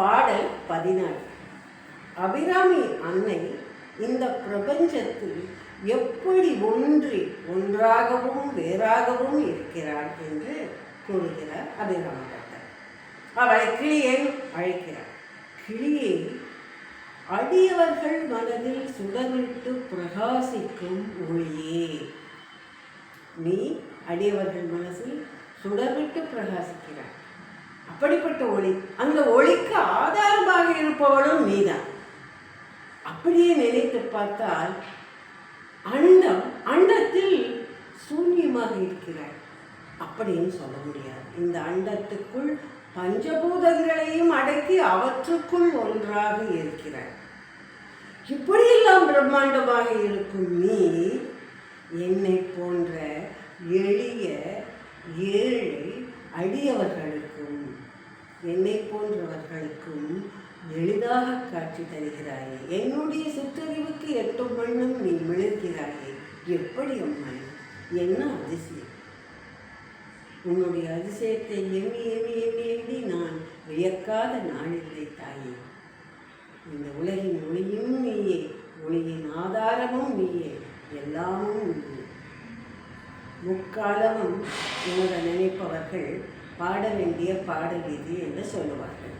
பாடல் பதினாறு. அபிராமி அன்னை இந்த பிரபஞ்சத்தில் எப்படி ஒன்றி ஒன்றாகவும் வேறாகவும் இருக்கிறாள் என்று கூறுகிறார் அபிராம பட்டர். அவளை கிளியை அழைக்கிறார். கிளியை அடியவர்கள் மனதில் சுடர்விட்டு பிரகாசிக்கும் ஒளியே. நீ அடியவர்கள் மனசில் சுடர்விட்டு பிரகாசிக்கிறாள் அப்படிப்பட்ட ஒளி. அந்த ஒளிக்கு ஆதாரமாக இருப்பவளும் நீதான். அப்படியே நினைத்து பார்த்தால் அண்டம் அண்டத்தில் சூன்யமாக இருக்கிறாய். அப்படின்னு சொல்ல முடியாது. இந்த அண்டத்துக்குள் பஞ்சபூதங்களையும் அடக்கி அவற்றுக்குள் ஒன்றாக இருக்கிறாய். இப்படியெல்லாம் பிரம்மாண்டமாக இருக்கும் நீ என்னை போன்ற எளிய ஏழை அடியவர்கள் என்னை போன்றவர்களுக்கும் எளிதாக காட்சி தருகிறாயே. என்னுடைய சுற்றறிவுக்கு எட்டும் மண்ணும் நீ மிளர்கிறாயே. எப்படி அம்மா? என்ன அதிசயம்? உன்னுடைய அதிசயத்தை எண்ணி எண்ணி எண்ணி எண்ணி நான் வியக்காத நாளில்லை தாயே. இந்த உலகின் ஒளியும் நீயே ஒளியின் ஆதாரமும் நீயே எல்லாமும் நீயே. முக்காலமும் உணர நினைப்பவர்கள் பாட வேண்டிய பாடல் இது என்று சொல்லுவார்கள்.